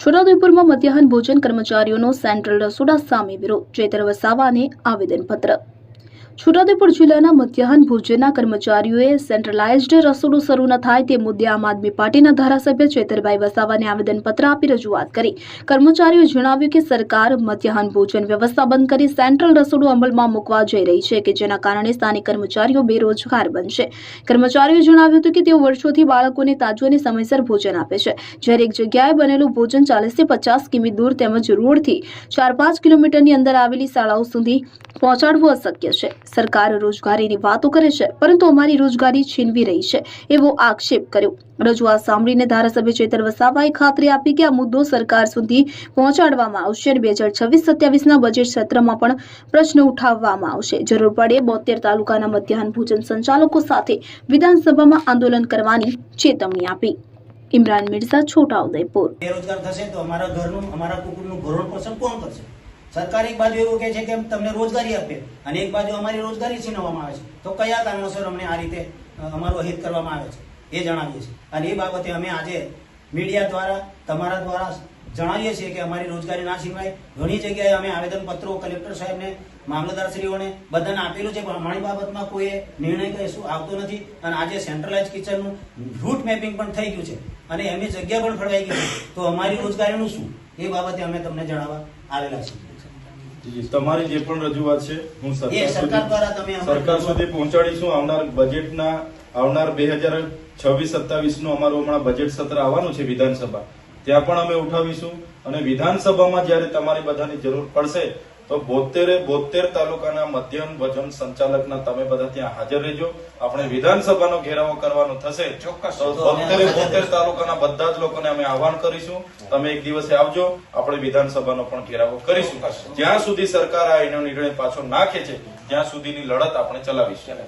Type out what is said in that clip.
છોટાઉદેપુરમાં મધ્યાહન ભોજન કર્મચારીઓનો સેન્ટ્રલ રસોડા સામે વિરોધ. ચેતર વસાવાને આવેદનપત્ર. છોટાઉદેપુર જિલ્લાના મધ્યાહન ભોજનના કર્મચારીઓએ સેન્ટ્રલાઇઝ્ડ રસોડું શરૂ ન થાય તે મુદ્દે આમ આદમી પાર્ટીના ધારાસભ્ય ચેતરભાઈ વસાવાને આવેદનપત્ર આપી રજૂઆત કરી. કર્મચારીઓએ જણાવ્યું કે સરકાર મધ્યાહન ભોજન વ્યવસ્થા બંધ કરી સેન્ટ્રલ રસોડું અમલમાં મૂકવા જઈ રહી છે કે જેના કારણે સ્થાનિક કર્મચારીઓ બેરોજગાર બનશે. કર્મચારીઓએ જણાવ્યું હતું કે તેઓ વર્ષોથી બાળકોને તાજું અને સમયસર ભોજન આપે છે. જ્યારે એક જગ્યાએ બનેલું ભોજન ચાલીસથી પચાસ કિમી દૂર તેમજ રોડથી ચાર પાંચ કિલોમીટરની અંદર આવેલી શાળાઓ સુધી પહોંચાડવું અશક્ય છે. સરકાર રોજગારીની વાતો કરે છે, પરંતુ અમારી રોજગારી છીનવી રહી છે, એવો આક્ષેપ કર્યો. રજૂઆત સાંભળીને ધારાસભ્ય ચેતર વસાવાએ ખાતરી આપી કે આ મુદ્દો સરકાર સુધી પહોંચાડવામાં આવશે અને બે હજાર છવ્વીસ સત્યાવીસના બજેટ સત્રમાં પણ પ્રશ્ન ઉઠાવવામાં આવશે. જરૂર પડે બોતેર તાલુકાના મધ્યાહન ભોજન સંચાલકો સાથે વિધાનસભામાં આંદોલન કરવાની ચેતવણી આપી. ઇમરાન મિર્ઝા છોટાઉદેપુર બેરોજગાર થશે તો અમારા ઘરનું, અમારા કુટુંબનું ભરણ પોષણ કોણ કરશે? સરકાર એક બાજુ એવું કહે છે કે તમને રોજગારી આપે અને એક બાજુ અમારી રોજગારી છીનવવામાં આવે છે. તો કયા કારણોસર અમને આ રીતે અમારું હિત કરવામાં આવે છે? એ જણાવીએ છીએ. અને એ બાબતે અમે આજે મીડિયા દ્વારા, તમારા દ્વારા જણાવીએ છીએ કે અમારી રોજગારી ના છીનવાય. ઘણી જગ્યાએ અમે આવેદનપત્રો કલેક્ટર સાહેબને, મામલતદારશ્રીઓને બધાને આપેલું છે, પણ અમારી બાબતમાં કોઈએ નિર્ણય કશું આવતો નથી. અને આજે સેન્ટ્રલાઇઝ કિચનનું રૂટ મેપિંગ પણ થઈ ગયું છે. અને એમની જગ્યા પણ ફળવાઈ ગઈ તો અમારી રોજગારીનું શું? એ બાબતે અમે તમને જણાવવા આવેલા છીએ. તમારી જે પણ રજૂઆત છે હું સરકાર સુધી પહોંચાડીશું. આવનાર બજેટના આવનાર બે હજાર છવ્વીસ સત્તાવીસનું અમારું હમણાં બજેટ સત્ર આવવાનું છે વિધાનસભા. ત્યાં પણ અમે ઉઠાવીશું. અને વિધાનસભામાં જ્યારે તમારી બધાની જરૂર પડશે તો બોતેરે બોતેર તાલુકાના મધ્યમ વજન સંચાલકના તમે બધા ત્યાં હાજર રહેજો. આપણે વિધાનસભાનો ઘેરાવો કરવાનો થશે. ચોક્કસ. બોતેરે બોતેર તાલુકાના બધા જ લોકોને અમે આહવાન કરીશું. તમે એક દિવસે આવજો. આપણે વિધાનસભાનો પણ ઘેરાવો કરીશું. જ્યાં સુધી સરકાર આ એનો નિર્ણય પાછો નાખે છે ત્યાં સુધીની લડત આપણે ચલાવીશું.